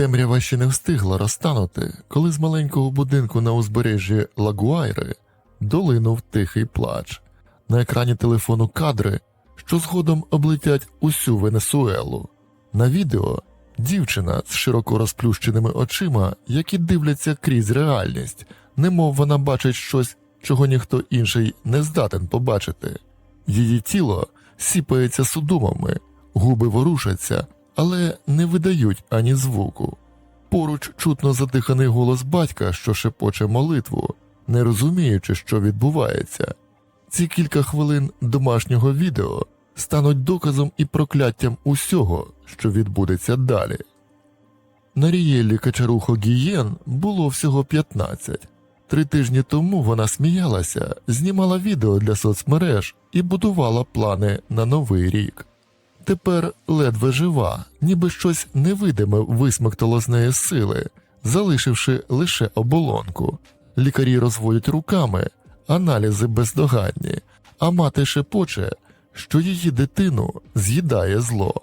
Темрява ще не встигла розтанути, коли з маленького будинку на узбережжі Лагуайри долинув тихий плач. На екрані телефону кадри, що згодом облетять усю Венесуелу. На відео дівчина з широко розплющеними очима, які дивляться крізь реальність, немов вона бачить щось, чого ніхто інший не здатен побачити. Її тіло сіпається судомами, губи ворушаться, але не видають ані звуку. Поруч чутно задиханий голос батька, що шепоче молитву, не розуміючи, що відбувається. Ці кілька хвилин домашнього відео стануть доказом і прокляттям усього, що відбудеться далі. На Рієлі Качарухо Гієн було всього 15. Три тижні тому вона сміялася, знімала відео для соцмереж і будувала плани на новий рік. Тепер ледве жива, ніби щось невидиме висмоктало з неї сили, залишивши лише оболонку. Лікарі розводять руками, аналізи бездоганні, а мати шепоче, що її дитину з'їдає зло.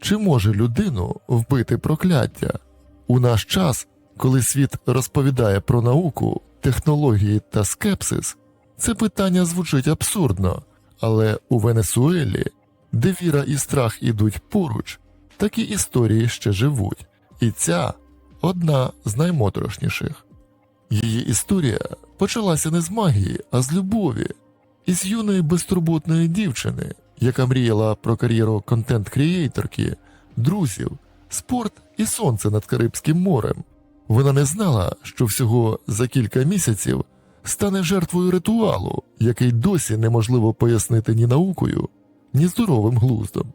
Чи може людину вбити прокляття? У наш час, коли світ розповідає про науку, технології та скепсис, це питання звучить абсурдно, але у Венесуелі, де віра і страх ідуть поруч, такі історії ще живуть, і ця одна з наймоторошніших. Її історія почалася не з магії, а з любові, із юної безтурботної дівчини, яка мріяла про кар'єру контент-крієйторки, друзів, спорт і сонце над Карибським морем. Вона не знала, що всього за кілька місяців стане жертвою ритуалу, який досі неможливо пояснити ні наукою, ні глуздом.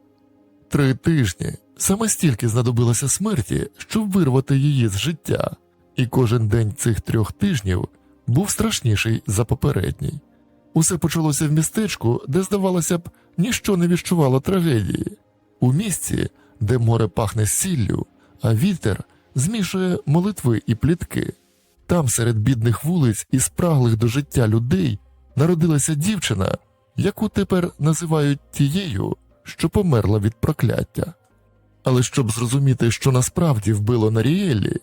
Три тижні саме стільки знадобилося смерті, щоб вирвати її з життя, і кожен день цих трьох тижнів був страшніший за попередній. Усе почалося в містечку, де, здавалося б, ніщо не відчувало трагедії, у місці, де море пахне сіллю, а вітер змішує молитви і плітки. Там, серед бідних вулиць і спраглих до життя людей, народилася дівчина, яку тепер називають тією, що померла від прокляття. Але щоб зрозуміти, що насправді вбило Наріелі,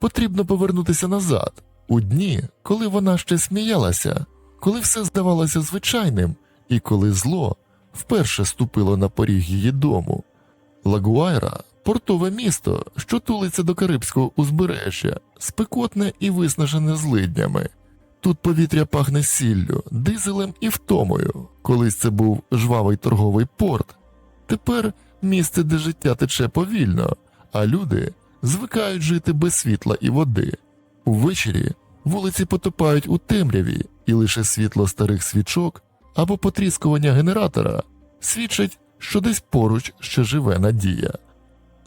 потрібно повернутися назад, у дні, коли вона ще сміялася, коли все здавалося звичайним, і коли зло вперше ступило на поріг її дому. Лагуайра портове місто, що тулиться до Карибського узбережжя, спекотне і виснажене злиднями. Тут повітря пахне сіллю, дизелем і втомою. Колись це був жвавий торговий порт. Тепер місце, де життя тече повільно, а люди звикають жити без світла і води. Увечері вулиці потопають у темряві, і лише світло старих свічок або потріскування генератора свідчать, що десь поруч ще живе надія.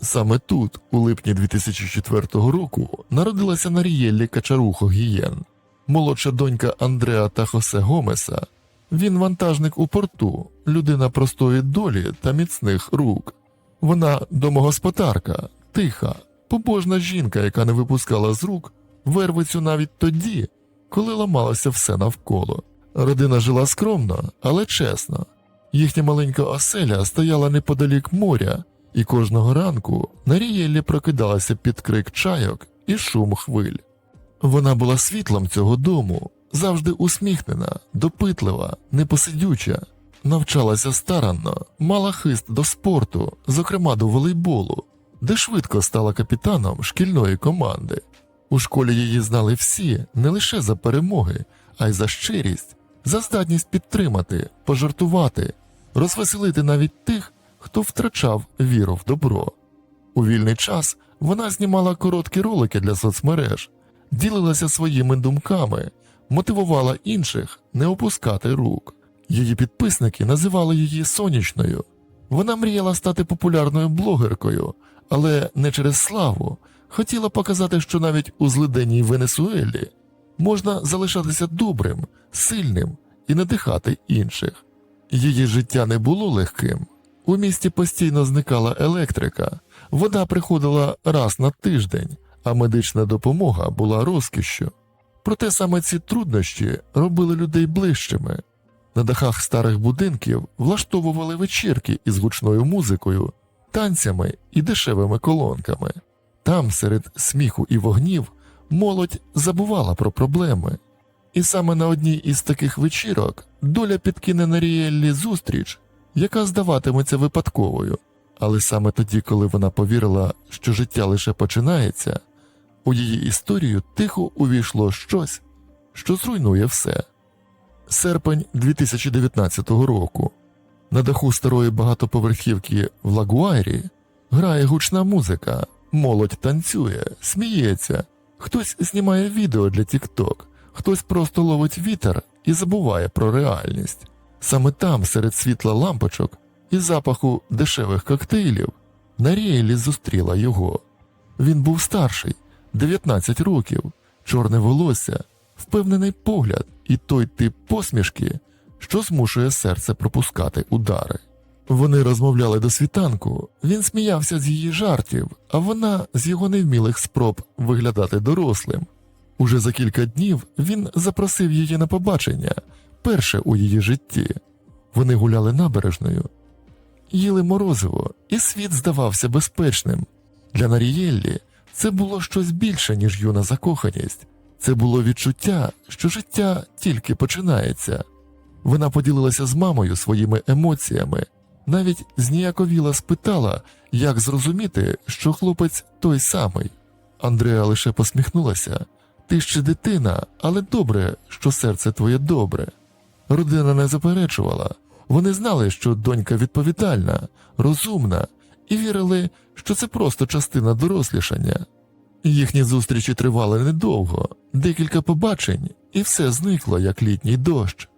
Саме тут, у липні 2004 року, народилася Нарієллі Качарухо Гієн, молодша донька Андреа та Хосе Гомеса. Він вантажник у порту, людина простої долі та міцних рук. Вона домогосподарка, тиха, побожна жінка, яка не випускала з рук вервицю навіть тоді, коли ламалося все навколо. Родина жила скромно, але чесно. Їхня маленька оселя стояла неподалік моря, і кожного ранку на Рієллі прокидалася під крик чайок і шум хвиль. Вона була світлом цього дому, завжди усміхнена, допитлива, непосидюча, навчалася старанно, мала хист до спорту, зокрема до волейболу, де швидко стала капітаном шкільної команди. У школі її знали всі не лише за перемоги, а й за щирість, за здатність підтримати, пожартувати, розвеселити навіть тих, хто втрачав віру в добро. У вільний час вона знімала короткі ролики для соцмереж, ділилася своїми думками, мотивувала інших не опускати рук. Її підписники називали її сонячною. Вона мріяла стати популярною блогеркою, але не через славу. Хотіла показати, що навіть у злиденній Венесуелі можна залишатися добрим, сильним і надихати інших. Її життя не було легким. У місті постійно зникала електрика, вода приходила раз на тиждень, а медична допомога була розкішшю. Проте саме ці труднощі робили людей ближчими. На дахах старих будинків влаштовували вечірки із гучною музикою, танцями і дешевими колонками. Там, серед сміху і вогнів, молодь забувала про проблеми. І саме на одній із таких вечірок доля підкине Наріеллі зустріч, яка здаватиметься випадковою. Але саме тоді, коли вона повірила, що життя лише починається, у її історію тихо увійшло щось, що зруйнує все. Серпень 2019 року. На даху старої багатоповерхівки в Лагуайрі грає гучна музика, молодь танцює, сміється, хтось знімає відео для TikTok, хтось просто ловить вітер і забуває про реальність. Саме там, серед світла лампочок і запаху дешевих коктейлів, Наріелі зустріла його. Він був старший, 19 років, чорне волосся, впевнений погляд і той тип посмішки, що змушує серце пропускати удари. Вони розмовляли до світанку, він сміявся з її жартів, а вона з його невмілих спроб виглядати дорослим. Уже за кілька днів він запросив її на побачення, перше у її житті. Вони гуляли набережною, їли морозиво, і світ здавався безпечним. Для Нарієллі це було щось більше, ніж юна закоханість. Це було відчуття, що життя тільки починається. Вона поділилася з мамою своїми емоціями, навіть зніяковіла спитала, як зрозуміти, що хлопець той самий. Андреа лише посміхнулася. Ти ще дитина, але добре, що серце твоє добре. Родина не заперечувала. Вони знали, що донька відповідальна, розумна, і вірили, що це просто частина дорослішання. Їхні зустрічі тривали недовго, декілька побачень, і все зникло, як літній дощ.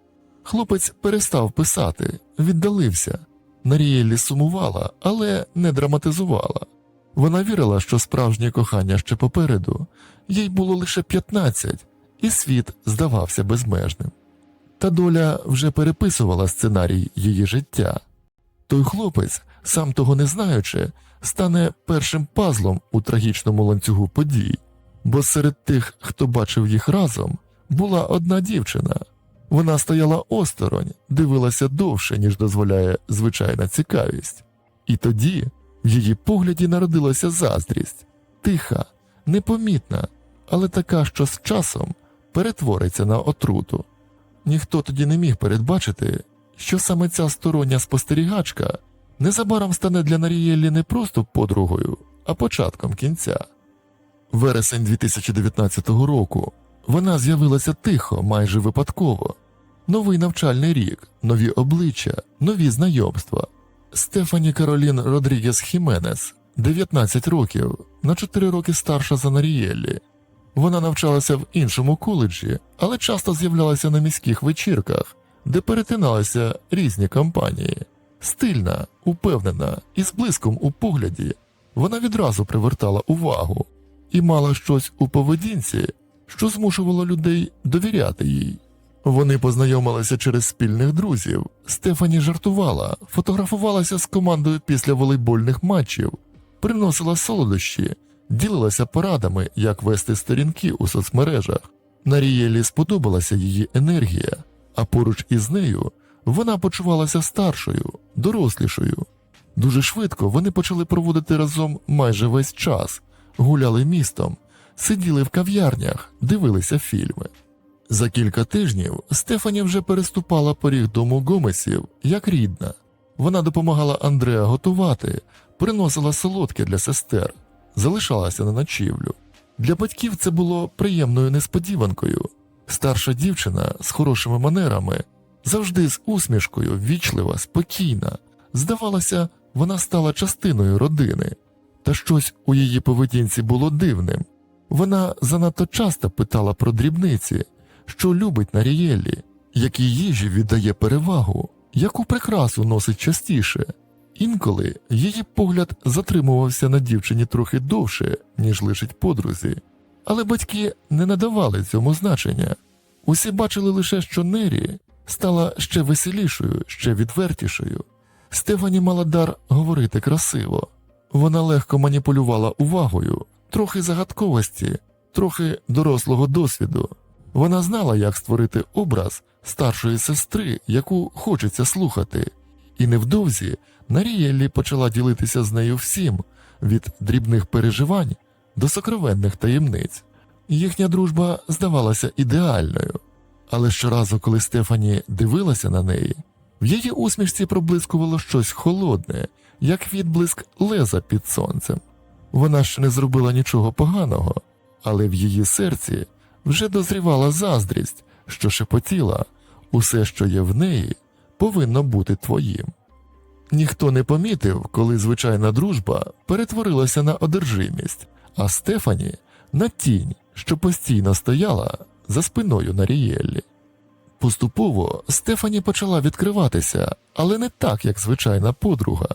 Хлопець перестав писати, віддалився. Нарієлі сумувала, але не драматизувала. Вона вірила, що справжнє кохання ще попереду, їй було лише 15, і світ здавався безмежним. Та доля вже переписувала сценарій її життя. Той хлопець, сам того не знаючи, стане першим пазлом у трагічному ланцюгу подій, бо серед тих, хто бачив їх разом, була одна дівчина. Вона стояла осторонь, дивилася довше, ніж дозволяє звичайна цікавість. І тоді в її погляді народилася заздрість, тиха, непомітна, але така, що з часом перетвориться на отруту. Ніхто тоді не міг передбачити, що саме ця стороння спостерігачка незабаром стане для Нарієлі не просто подругою, а початком кінця. Вересень 2019 року вона з'явилася тихо, майже випадково. Новий навчальний рік, нові обличчя, нові знайомства. Стефані Каролін Родрігес Хіменес, 19 років, на 4 роки старша за Нарієлі. Вона навчалася в іншому коледжі, але часто з'являлася на міських вечірках, де перетиналися різні компанії. Стильна, упевнена і з блиском у погляді, вона відразу привертала увагу і мала щось у поведінці, що змушувало людей довіряти їй. Вони познайомилися через спільних друзів. Стефані жартувала, фотографувалася з командою після волейбольних матчів, приносила солодощі, ділилася порадами, як вести сторінки у соцмережах. Нарієлі сподобалася її енергія, а поруч із нею вона почувалася старшою, дорослішою. Дуже швидко вони почали проводити разом майже весь час, гуляли містом, сиділи в кав'ярнях, дивилися фільми. За кілька тижнів Стефані вже переступала поріг дому Гомесів як рідна. Вона допомагала Андреа готувати, приносила солодке для сестер, залишалася на ночівлю. Для батьків це було приємною несподіванкою. Старша дівчина з хорошими манерами, завжди з усмішкою, ввічлива, спокійна. Здавалося, вона стала частиною родини, та щось у її поведінці було дивним. Вона занадто часто питала про дрібниці, що любить Нарієлі, якій їжі віддає перевагу, яку прикрасу носить частіше. Інколи її погляд затримувався на дівчині трохи довше, ніж лишить подрузі, але батьки не надавали цьому значення. Усі бачили лише, що Нері стала ще веселішою, ще відвертішою. Стефані мала дар говорити красиво. Вона легко маніпулювала увагою, трохи загадковості, трохи дорослого досвіду. Вона знала, як створити образ старшої сестри, яку хочеться слухати, і невдовзі Нарієлі почала ділитися з нею всім від дрібних переживань до сокровенних таємниць. Їхня дружба здавалася ідеальною, але щоразу, коли Стефані дивилася на неї, в її усмішці проблискувало щось холодне, як відблиск леза під сонцем. Вона ще не зробила нічого поганого, але в її серці вже дозрівала заздрість, що шепотіла усе, що є в неї, повинно бути твоїм. Ніхто не помітив, коли звичайна дружба перетворилася на одержимість, а Стефані на тінь, що постійно стояла за спиною Нарієллі. Поступово Стефані почала відкриватися, але не так, як звичайна подруга.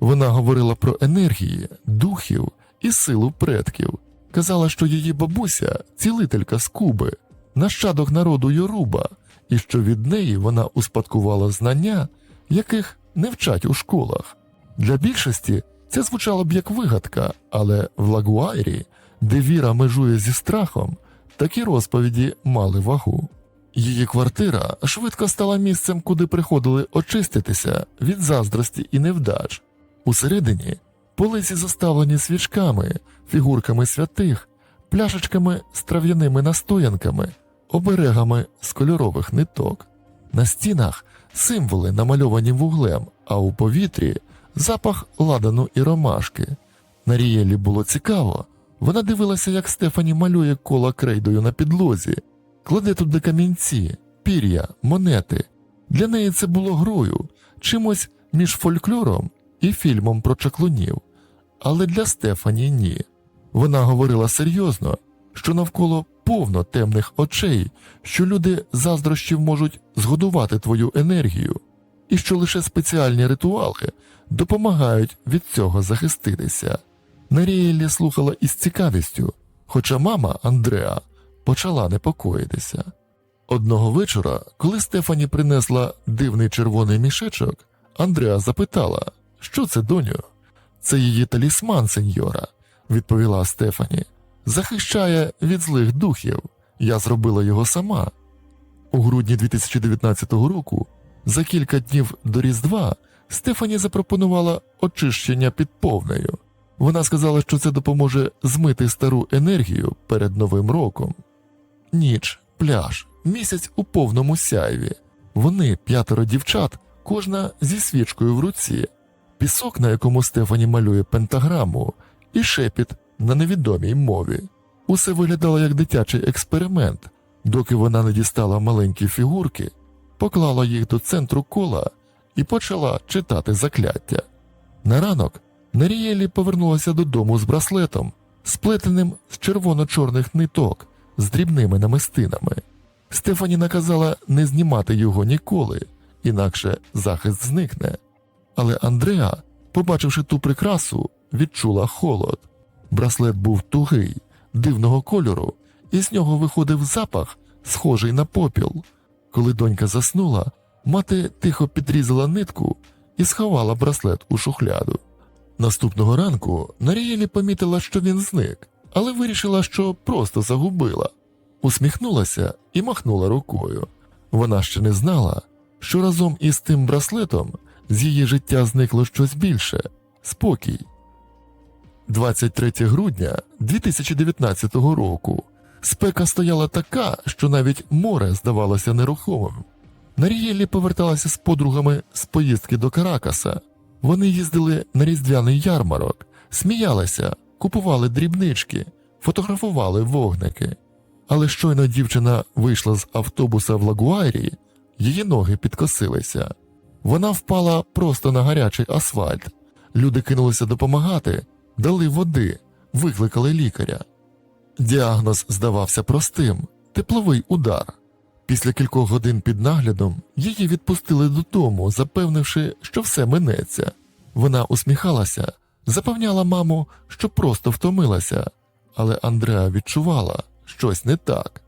Вона говорила про енергії, духів і силу предків, казала, що її бабуся цілителька з Куби, нащадок народу Йоруба, і що від неї вона успадкувала знання, яких не вчать у школах. Для більшості це звучало б як вигадка, але в Лагуайрі, де віра межує зі страхом, такі розповіді мали вагу. Її квартира швидко стала місцем, куди приходили очиститися від заздрості і невдач. Усередині полиці заставлені свічками, фігурками святих, пляшечками з трав'яними настоянками, оберегами з кольорових ниток. На стінах символи намальовані вуглем, а у повітрі запах ладану і ромашки. Нарієлі було цікаво. Вона дивилася, як Стефані малює кола крейдою на підлозі, кладе туди камінці, пір'я, монети. Для неї це було грою, чимось між фольклором і фільмом про чаклунів. Але для Стефані ні. Вона говорила серйозно, що навколо повно темних очей, що люди заздрощів можуть згодувати твою енергію, і що лише спеціальні ритуали допомагають від цього захиститися. Нарієлі слухала із цікавістю, хоча мама Андреа почала непокоїтися. Одного вечора, коли Стефані принесла дивний червоний мішечок, Андреа запитала, що це, доню? Це її талісман, сеньора, відповіла Стефані. Захищає від злих духів. Я зробила його сама. У грудні 2019 року, за кілька днів до Різдва, Стефані запропонувала очищення під повнею. Вона сказала, що це допоможе змити стару енергію перед Новим роком. Ніч, пляж, місяць у повному сяйві. Вони, п'ятеро дівчат, кожна зі свічкою в руці, пісок, на якому Стефані малює пентаграму, і шепіт на невідомій мові. Усе виглядало як дитячий експеримент, доки вона не дістала маленькі фігурки, поклала їх до центру кола і почала читати закляття. На ранок Нарієлі повернулася додому з браслетом, сплетеним з червоно-чорних ниток, з дрібними намистинами. Стефані наказала не знімати його ніколи, інакше захист зникне. Але Андреа, побачивши ту прикрасу, відчула холод. Браслет був тугий, дивного кольору, і з нього виходив запах, схожий на попіл. Коли донька заснула, мати тихо підрізала нитку і сховала браслет у шухляду. Наступного ранку Нарієлі помітила, що він зник, але вирішила, що просто загубила. Усміхнулася і махнула рукою. Вона ще не знала, що разом із тим браслетом з її життя зникло щось більше спокій. 23 грудня 2019 року спека стояла така, що навіть море здавалося нерухомим. Нарієлі поверталася з подругами з поїздки до Каракаса. Вони їздили на різдвяний ярмарок, сміялися, купували дрібнички, фотографували вогники. Але щойно дівчина вийшла з автобуса в Лагуайрі, її ноги підкосилися. Вона впала просто на гарячий асфальт. Люди кинулися допомагати, дали води, викликали лікаря. Діагноз здавався простим тепловий удар. Після кількох годин під наглядом її відпустили додому, запевнивши, що все минеться. Вона усміхалася, запевняла маму, що просто втомилася, але Андреа відчувала щось не так.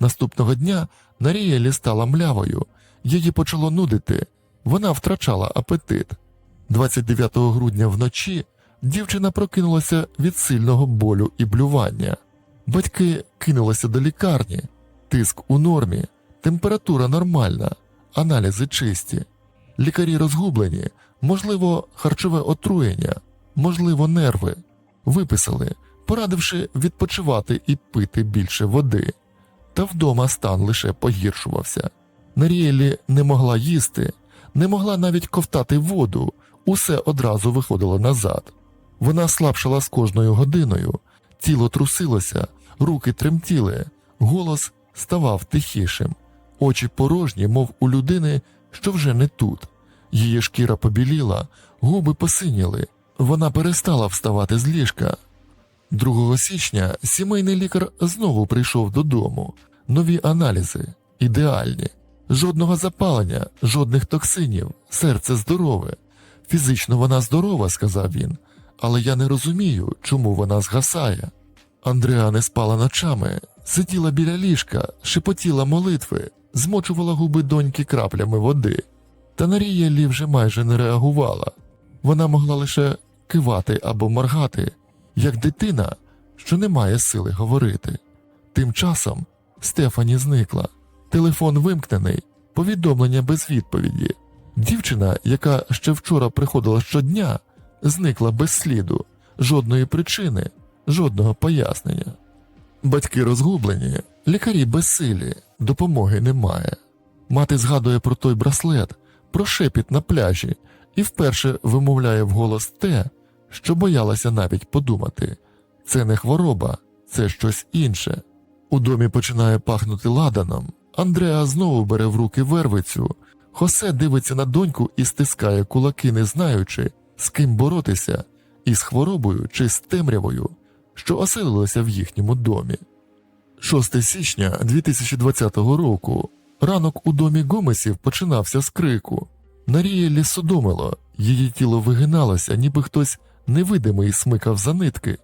Наступного дня Нарієлі стала млявою, її почало нудити, вона втрачала апетит. 29 грудня вночі дівчина прокинулася від сильного болю і блювання. Батьки кинулися до лікарні, тиск у нормі, температура нормальна, аналізи чисті. Лікарі розгублені, можливо, харчове отруєння, можливо, нерви. Виписали порадивши відпочивати і пити більше води. Та вдома стан лише погіршувався. Наріелі не могла їсти, не могла навіть ковтати воду, усе одразу виходило назад. Вона слабшала з кожною годиною, тіло трусилося, руки тремтіли, голос ставав тихішим, очі порожні, мов у людини, що вже не тут. Її шкіра побіліла, губи посиніли. Вона перестала вставати з ліжка. 2 січня сімейний лікар знову прийшов додому. Нові аналізи, ідеальні, жодного запалення, жодних токсинів, серце здорове. Фізично вона здорова, сказав він, але я не розумію, чому вона згасає. Андреа не спала ночами, сиділа біля ліжка, шепотіла молитви, змочувала губи доньки краплями води. Та Нарієлі вже майже не реагувала. Вона могла лише кивати або моргати, як дитина, що не має сили говорити. Тим часом Стефані зникла, телефон вимкнений, повідомлення без відповіді. Дівчина, яка ще вчора приходила щодня, зникла без сліду, жодної причини, жодного пояснення. Батьки розгублені, лікарі безсилі, допомоги немає. Мати згадує про той браслет, про шепіт на пляжі і вперше вимовляє вголос те, що боялася навіть подумати. Це не хвороба, це щось інше. У домі починає пахнути ладаном. Андреа знову бере в руки вервицю. Хосе дивиться на доньку і стискає кулаки, не знаючи, з ким боротися, із хворобою чи з темрявою, що оселилося в їхньому домі. 6 січня 2020 року ранок у домі Гомесів починався з крику. Нарія лісодомило, її тіло вигиналося, ніби хтось невидимий смикав за нитки,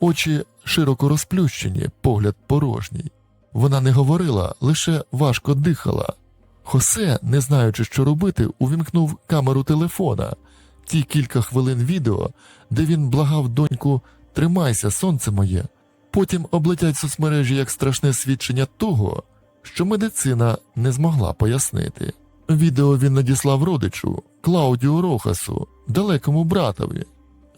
очі широко розплющені, погляд порожній. Вона не говорила, лише важко дихала. Хосе, не знаючи, що робити, увімкнув камеру телефона. Ті кілька хвилин відео, де він благав доньку Тримайся, сонце моє. Потім облетять соцмережі як страшне свідчення того, що медицина не змогла пояснити. Відео він надіслав родичу Клаудіо Рохасу, далекому братові,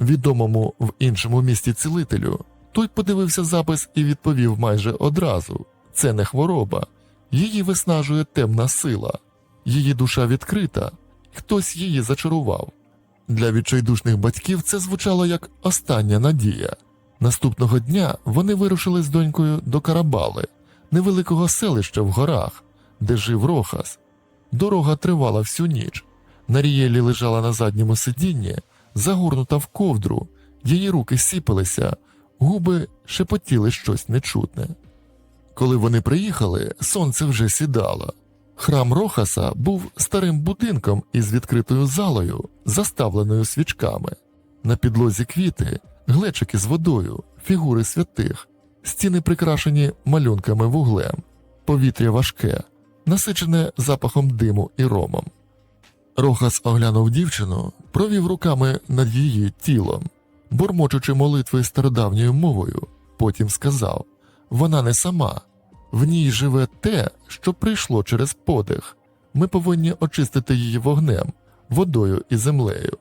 відомому в іншому місті цілителю. Той подивився запис і відповів майже одразу: це не хвороба, її виснажує темна сила, її душа відкрита, хтось її зачарував. Для відчайдушних батьків це звучало як остання надія. Наступного дня вони вирушили з донькою до Карабали, невеликого селища в горах, де жив Рохас. Дорога тривала всю ніч. Нарієлі лежала на задньому сидінні, загорнута в ковдру, її руки сіпалися, губи шепотіли щось нечутне. Коли вони приїхали, сонце вже сідало. Храм Рохаса був старим будинком із відкритою залою, заставленою свічками. На підлозі квіти, глечики з водою, фігури святих, стіни прикрашені малюнками вуглем, повітря важке, насичене запахом диму і ромом. Рохас оглянув дівчину, провів руками над її тілом, бурмочучи молитви стародавньою мовою, потім сказав вона не сама, в ній живе те, що прийшло через подих. Ми повинні очистити її вогнем, водою і землею.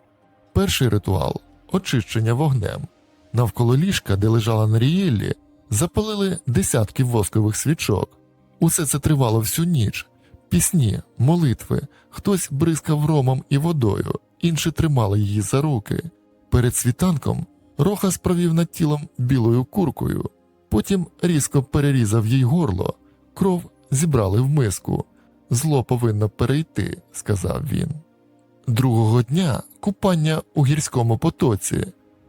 Перший ритуал очищення вогнем. Навколо ліжка, де лежала Нарієллі, запалили десятки воскових свічок. Усе це тривало всю ніч. Пісні, молитви, хтось бризкав ромом і водою, інші тримали її за руки. Перед світанком Рохас провів над тілом білою куркою, потім різко перерізав їй горло, кров зібрали в миску. Зло повинно перейти, сказав він. Другого дня купання у гірському потоці.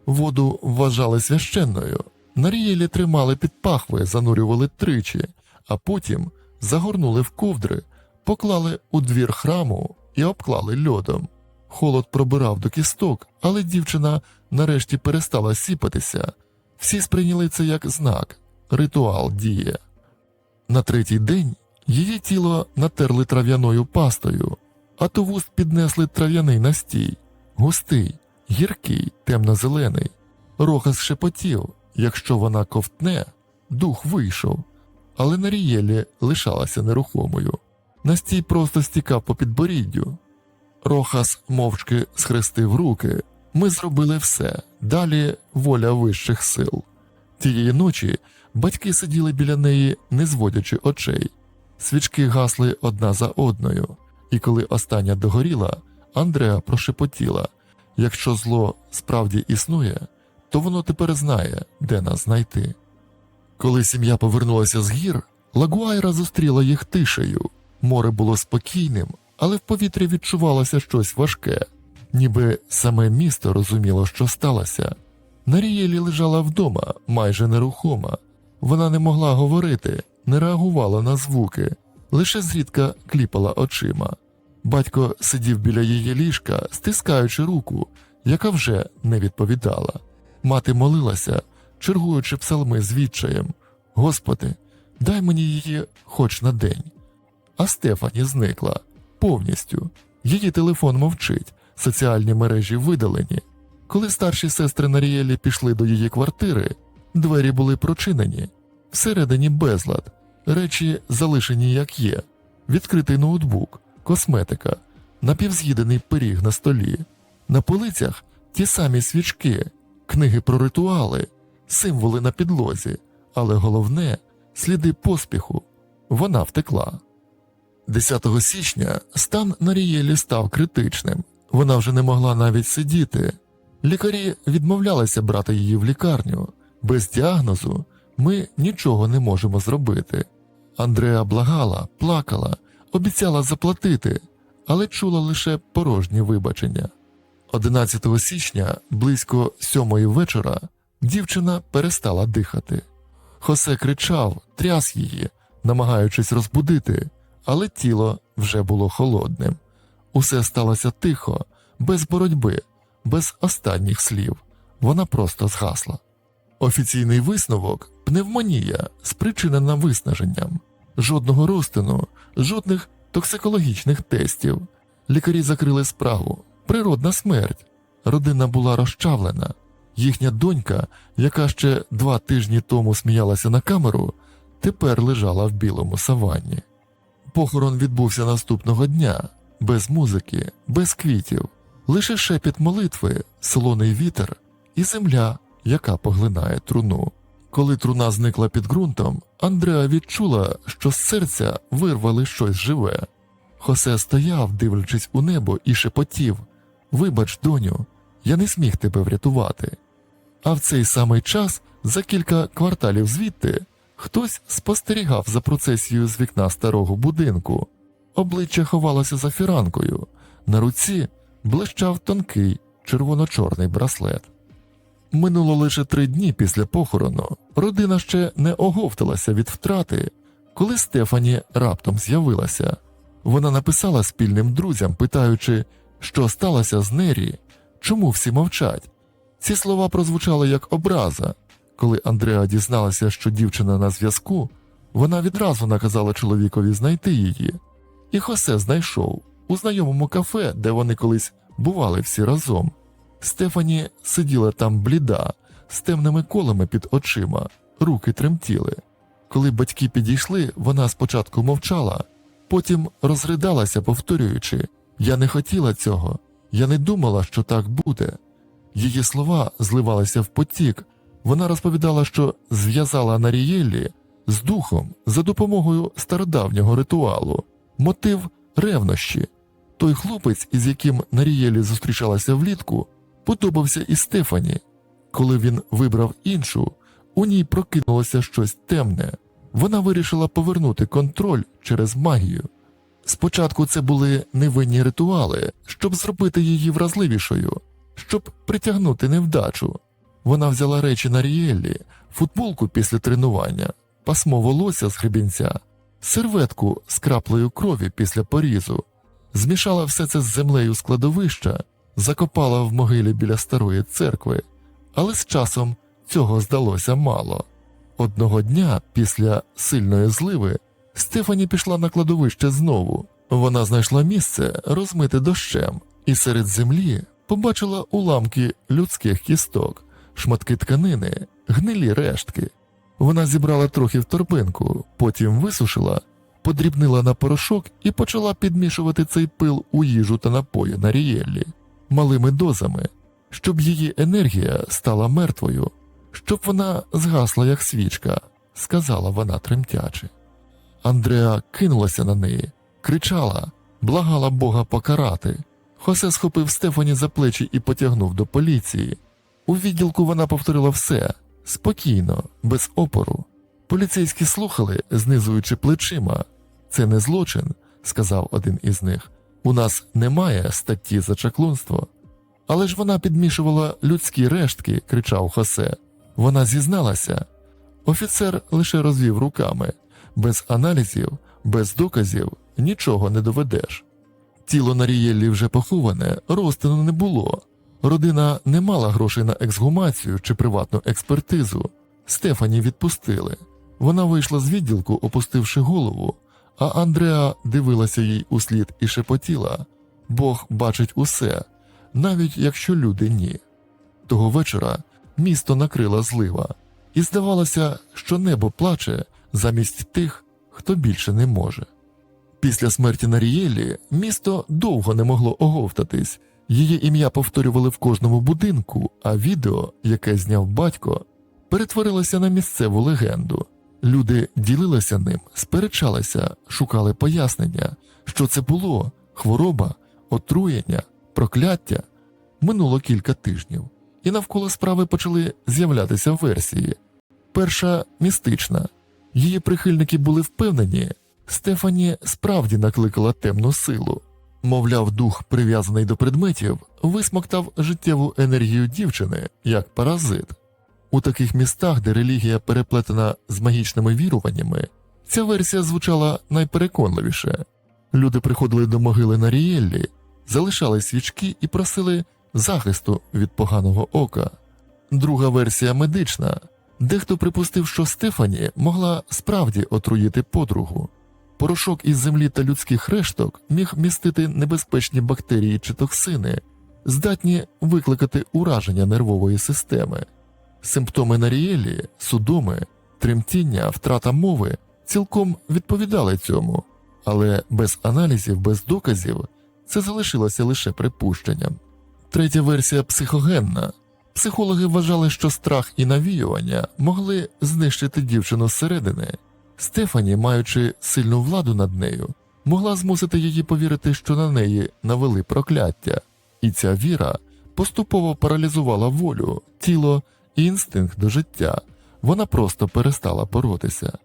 Воду вважали священною. Нарієлі тримали під пахви, занурювали тричі, а потім загорнули в ковдри, поклали у двір храму і обклали льодом. Холод пробирав до кісток, але дівчина нарешті перестала сіпатися. Всі сприйняли це як знак, ритуал діє. На третій день її тіло натерли трав'яною пастою, а то вуст піднесли трав'яний настій, густий, гіркий, темно-зелений. Рохас шепотів, якщо вона ковтне, дух вийшов, але Нарієлі лишалася нерухомою. Настій просто стікав по підборіддю. Рохас мовчки схрестив руки. Ми зробили все, далі воля вищих сил. Тієї ночі батьки сиділи біля неї, не зводячи очей. Свічки гасли одна за одною, і коли остання догоріла, Андреа прошепотіла якщо зло справді існує, то воно тепер знає, де нас знайти. Коли сім'я повернулася з гір, Лагуайра зустріла їх тишею. Море було спокійним, але в повітрі відчувалося щось важке, ніби саме місто розуміло, що сталося. Нарієлі лежала вдома, майже нерухома. Вона не могла говорити, не реагувала на звуки, лише зрідка кліпала очима. Батько сидів біля її ліжка, стискаючи руку, яка вже не відповідала. Мати молилася, чергуючи псалми з відчаєм Господи, дай мені її хоч на день. А Стефані зникла повністю. Її телефон мовчить, соціальні мережі видалені. Коли старші сестри Нарієлі пішли до її квартири, двері були прочинені, всередині безлад, речі залишені як є, відкритий ноутбук, косметика, напівз'їдений пиріг на столі, на полицях ті самі свічки, книги про ритуали, символи на підлозі, але головне сліди поспіху. Вона втекла. 10 січня стан Нарієлі став критичним. Вона вже не могла навіть сидіти. Лікарі відмовлялися брати її в лікарню. Без діагнозу ми нічого не можемо зробити. Андреа благала, плакала, обіцяла заплатити, але чула лише порожні вибачення. 11 січня, близько сьомої вечора, дівчина перестала дихати. Хосе кричав, тряс її, намагаючись розбудити, але тіло вже було холодним. Усе сталося тихо, без боротьби, без останніх слів. Вона просто згасла. Офіційний висновок пневмонія, спричинена виснаженням. Жодного розтину, жодних токсикологічних тестів. Лікарі закрили справу. Природна смерть. Родина була розчавлена. Їхня донька, яка ще два тижні тому сміялася на камеру, тепер лежала в білому саванні. Похорон відбувся наступного дня, без музики, без квітів, лише шепіт молитви, солоний вітер і земля, яка поглинає труну. Коли труна зникла під ґрунтом, Андреа відчула, що з серця вирвали щось живе. Хосе стояв, дивлячись у небо, і шепотів Вибач, доню, я не сміг тебе врятувати. А в цей самий час, за кілька кварталів звідти, хтось спостерігав за процесією з вікна старого будинку. Обличчя ховалося за фіранкою, на руці блищав тонкий червоно-чорний браслет. Минуло лише три дні після похорону. Родина ще не оговталася від втрати, коли Стефані раптом з'явилася. Вона написала спільним друзям, питаючи, що сталося з Нері, чому всі мовчать. Ці слова прозвучали як образа. Коли Андреа дізналася, що дівчина на зв'язку, вона відразу наказала чоловікові знайти її. І Хосе знайшов у знайомому кафе, де вони колись бували всі разом. Стефані сиділа там бліда, з темними колами під очима, руки тремтіли. Коли батьки підійшли, вона спочатку мовчала, потім розридалася, повторюючи Я не хотіла цього, я не думала, що так буде. Її слова зливалися в потік. Вона розповідала, що зв'язала Нарієллі з духом за допомогою стародавнього ритуалу, мотив ревнощі. Той хлопець, із яким Нарієлі зустрічалася влітку, подобався і Стефані. Коли він вибрав іншу, у ній прокинулося щось темне. Вона вирішила повернути контроль через магію. Спочатку це були невинні ритуали, щоб зробити її вразливішою, щоб притягнути невдачу. Вона взяла речі на Рієллі, футболку після тренування, пасмо волосся з гребінця, серветку з краплею крові після порізу, змішала все це з землею з кладовища, закопала в могилі біля старої церкви, але з часом цього здалося мало. Одного дня після сильної зливи Стефані пішла на кладовище знову. Вона знайшла місце розмите дощем, і серед землі побачила уламки людських кісток, шматки тканини, гнилі рештки. Вона зібрала трохи в торбинку, потім висушила, подрібнила на порошок і почала підмішувати цей пил у їжу та напої на рієллі малими дозами, щоб її енергія стала мертвою, щоб вона згасла, як свічка, сказала вона тремтячи. Андреа кинулася на неї, кричала, благала Бога покарати. Хосе схопив Стефані за плечі і потягнув до поліції. У відділку вона повторила все спокійно, без опору. Поліцейські слухали, знизуючи плечима. Це не злочин, сказав один із них. У нас немає статті за чаклунство. Але ж вона підмішувала людські рештки, кричав Хосе. Вона зізналася. Офіцер лише розвів руками. Без аналізів, без доказів нічого не доведеш. Тіло Нарієллі вже поховане, розтину не було. Родина не мала грошей на ексгумацію чи приватну експертизу. Стефані відпустили. Вона вийшла з відділку, опустивши голову, а Андреа дивилася їй услід і шепотіла Бог бачить усе, навіть якщо люди ні. Того вечора місто накрила злива, і здавалося, що небо плаче замість тих, хто більше не може. Після смерті Нарієлі місто довго не могло оговтатись, її ім'я повторювали в кожному будинку, а відео, яке зняв батько, перетворилося на місцеву легенду. Люди ділилися ним, сперечалися, шукали пояснення, що це було хвороба, отруєння, прокляття. Минуло кілька тижнів, і навколо справи почали з'являтися версії. Перша містична. Її прихильники були впевнені, Стефані справді накликала темну силу. Мовляв, дух, прив'язаний до предметів, висмоктав життєву енергію дівчини як паразит. У таких містах, де релігія переплетена з магічними віруваннями, ця версія звучала найпереконливіше. Люди приходили до могили на Рієллі, залишали свічки і просили захисту від поганого ока. Друга версія медична. Дехто припустив, що Стефані могла справді отруїти подругу. Порошок із землі та людських решток міг містити небезпечні бактерії чи токсини, здатні викликати ураження нервової системи. Симптоми нарієлі, судоми, тремтіння, втрата мови цілком відповідали цьому, але без аналізів, без доказів це залишилося лише припущенням. Третя версія психогенна. Психологи вважали, що страх і навіювання могли знищити дівчину зсередини. Стефані, маючи сильну владу над нею, могла змусити її повірити, що на неї навели прокляття, і ця віра поступово паралізувала волю, тіло і інстинкт до життя. Вона просто перестала боротися.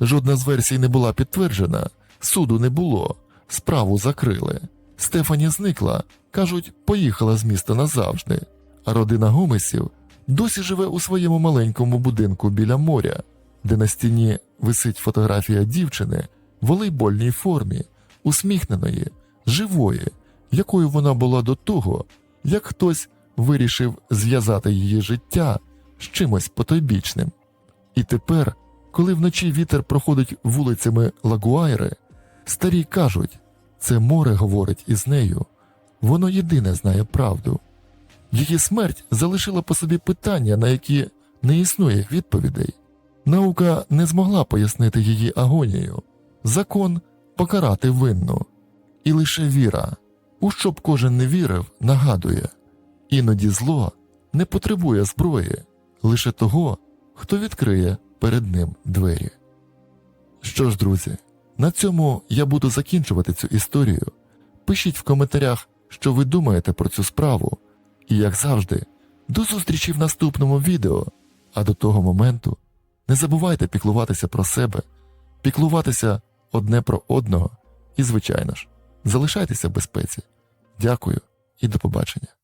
Жодна з версій не була підтверджена, суду не було, справу закрили. Стефані зникла, кажуть, поїхала з міста назавжди, а родина Гомесів досі живе у своєму маленькому будинку біля моря, де на стіні висить фотографія дівчини в волейбольній формі, усміхненої, живої, якою вона була до того, як хтось вирішив зв'язати її життя з чимось потойбічним. І тепер, коли вночі вітер проходить вулицями Лагуайри, старі кажуть, це море говорить із нею, воно єдине знає правду. Її смерть залишила по собі питання, на які не існує відповідей. Наука не змогла пояснити її агонію, закон покарати винну, і лише віра, у що б кожен не вірив, нагадує іноді зло не потребує зброї, лише того, хто відкриє перед ним двері. Що ж, друзі, на цьому я буду закінчувати цю історію. Пишіть в коментарях, що ви думаєте про цю справу, і, як завжди, до зустрічі в наступному відео, а до того моменту. Не забувайте піклуватися про себе, піклуватися одне про одного і, звичайно ж, залишайтеся в безпеці. Дякую і до побачення.